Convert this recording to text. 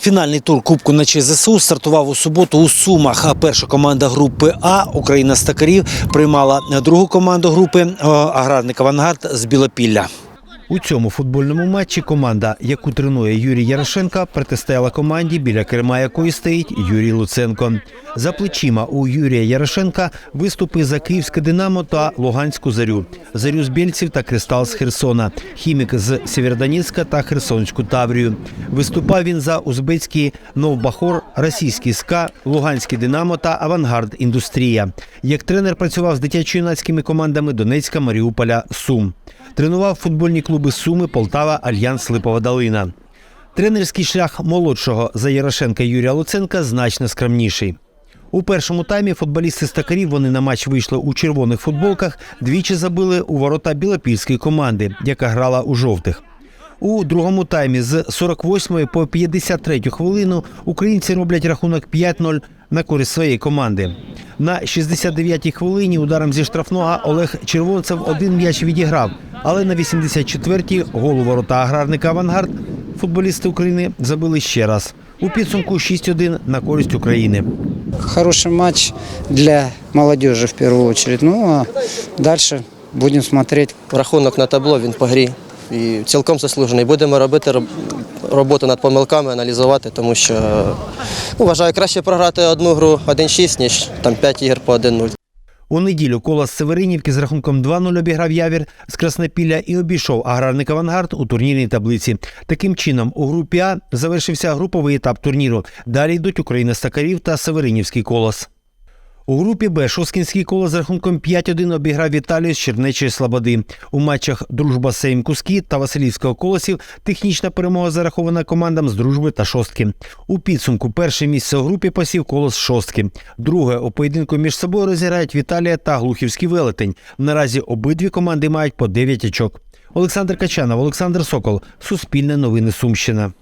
Фінальний тур Кубку на ЗСУ стартував у суботу у Сумах. Перша команда групи А Україна Стакарів приймала другу команду групи е, аграрник Авангард з Білопілля. У цьому футбольному матчі команда, яку тренує Юрій Ярошенко, протистояла команді, біля керма якої стоїть Юрій Луценко. За плечима у Юрія Ярошенка виступи за Київське Динамо та Луганську Зарю, Зарю з Бєльців та Кристал з Херсона, Хімік з Сєвєродонецька та Херсонську Таврію. Виступав він за узбецький Новбахор, російський СКА, Луганський Динамо та Авангард Індустрія. Як тренер працював з дитячо-юнацькими командами Донецька, Маріуполя, Сум. Тренував футбольні клуби Суми, Полтава, Альянс Липова Долина. Тренерський шлях молодшого за Ярошенка Юрія Луценка значно скромніший. У першому таймі футболісти стакарів вони на матч вийшли у червоних футболках, двічі забили у ворота білопільської команди, яка грала у жовтих. У другому таймі з 48 по 53 хвилину українці роблять рахунок 5-0 на користь своєї команди. На 69-й хвилині ударом зі штрафного Олег Червонцев один м'яч відіграв, але на 84-й гол у ворота аграрника Авангард футболісти України забили ще раз. У підсумку 6-1 на користь України. Хороший матч для молодежи в первую очередь. Ну а дальше будем смотреть. рахунок на табло він по грі і цілком заслужений. Будемо робити роботу над помилками, аналізувати, тому що ну, вважаю краще програти одну гру 1-6, ніж там 5 ігор по 1-0. У неділю колос Северинівки з рахунком 2-0 обіграв Явір з Краснопілля і обійшов аграрник Авангард у турнірній таблиці. Таким чином, у групі А завершився груповий етап турніру. Далі йдуть Україна Стакарів та Северинівський колос. У групі Б Шоскінський колос з рахунком 5-1 обіграв Віталію з Чернечої Слободи. У матчах Дружба Сейм Куски та Василівського колосів технічна перемога зарахована командам з дружби та шостки. У підсумку перше місце у групі посів колос шостки. Друге у поєдинку між собою розіграють Віталія та Глухівський велетень. Наразі обидві команди мають по 9 очок. Олександр Качанов, Олександр Сокол. Суспільне новини Сумщина.